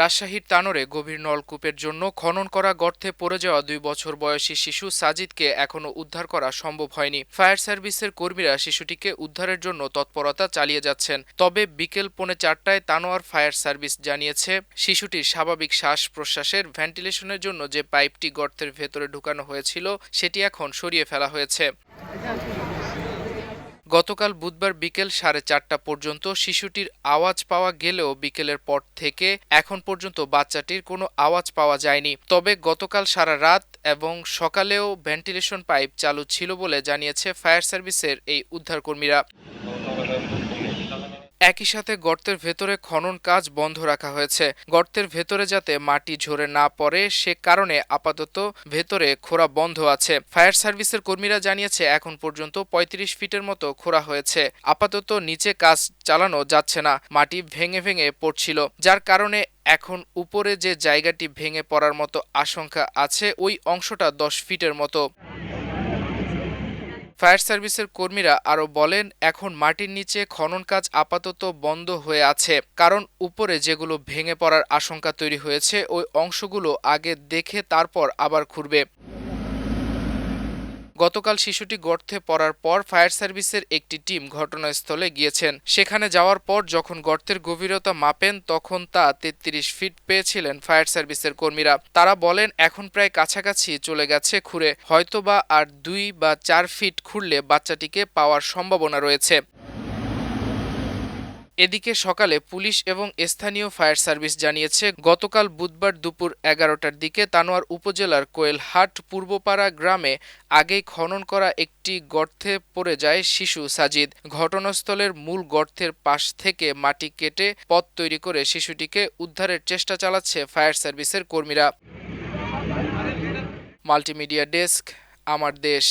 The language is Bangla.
রাজশাহীর তানোরে গভীর নলকূপের জন্য খনন করা গর্তে পড়ে যাওয়া দুই বছর বয়সী শিশু সাজিদকে এখনও উদ্ধার করা সম্ভব হয়নি। ফায়ার সার্ভিসের কর্মীরা শিশুটিকে উদ্ধারের জন্য তৎপরতা চালিয়ে যাচ্ছেন। তবে বিকেল পৌনে চারটায় তানোয়ার ফায়ার সার্ভিস জানিয়েছে, শিশুটির স্বাভাবিক শ্বাস প্রশ্বাসের ভেন্টিলেশনের জন্য যে পাইপটি গর্তের ভেতরে ঢুকানো হয়েছিল, সেটি এখন সরিয়ে ফেলা হয়েছে। গতকাল বুধবার বিকেল সাড়ে চারটা পর্যন্ত শিশুটির আওয়াজ পাওয়া গেলেও বিকেলের পর থেকে এখন পর্যন্ত বাচ্চাটির কোনো আওয়াজ পাওয়া যায়নি। তবে গতকাল সারা রাত এবং সকালেও ভেন্টিলেশন পাইপ চালু ছিল বলে জানিয়েছে ফায়ার সার্ভিসের এই উদ্ধারকর্মীরা। একই সাথে গর্তের ভেতরে খনন কাজ বন্ধ রাখা হয়েছে। গর্তের ভেতরে যাতে মাটি ঝরে না পড়ে, সে কারণে আপাতত ভেতরে খোঁড়া বন্ধ আছে। ফায়ার সার্ভিসের কর্মীরা জানিয়েছে, এখন পর্যন্ত ৩৫ ফিটের মতো খোঁড়া হয়েছে। আপাতত নিচে কাজ চালানো যাচ্ছে না, মাটি ভেঙে ভেঙে পড়ছিল। যার কারণে এখন উপরে যে জায়গাটি ভেঙে পড়ার মতো আশঙ্কা আছে, ওই অংশটা দশ ফিটের মতো। ফায়ার সার্ভিসের কর্মীরা আরও বলেন, এখন মাটির নিচে খনন কাজ আপাতত বন্ধ হয়ে আছে। কারণ উপরে যেগুলো ভেঙে পড়ার আশঙ্কা তৈরি হয়েছে, ওই অংশগুলো আগে দেখে তারপর আবার খুঁড়বে গতকাল শিশুটি গর্তে পড়ার পর ফায়ার সার্ভিসের একটি টিম ঘটনাস্থলে গিয়েছেন। সেখানে যাওয়ার পর যখন গর্তের গভীরতা মাপেন, তখন তা তেত্রিশ ফিট পেয়েছিলেন ফায়ার সার্ভিসের কর্মীরা। তারা বলেন, এখন প্রায় কাছাকাছি চলে গেছে খুঁড়ে। হয়তোবা আর দুই বা চার ফিট খুঁড়লে বাচ্চাটিকে পাওয়ার সম্ভাবনা রয়েছে। এদিকে সকালে পুলিশ এবং স্থানীয় ফায়ার সার্ভিস জানিয়েছে, গতকাল বুধবার দুপুর এগারোটার দিকে তানোয়ার উপজেলার কোয়েলহাট পূর্বপাড়া গ্রামে আগেই খনন করা একটি গর্তে পড়ে যায় শিশু সাজিদ। ঘটনাস্থলের মূল গর্তের পাশ থেকে মাটি কেটে পথ তৈরি করে শিশুটিকে উদ্ধারের চেষ্টা চালাচ্ছে ফায়ার সার্ভিসের কর্মীরা। মাল্টিমিডিয়া ডেস্ক, আমার দেশ।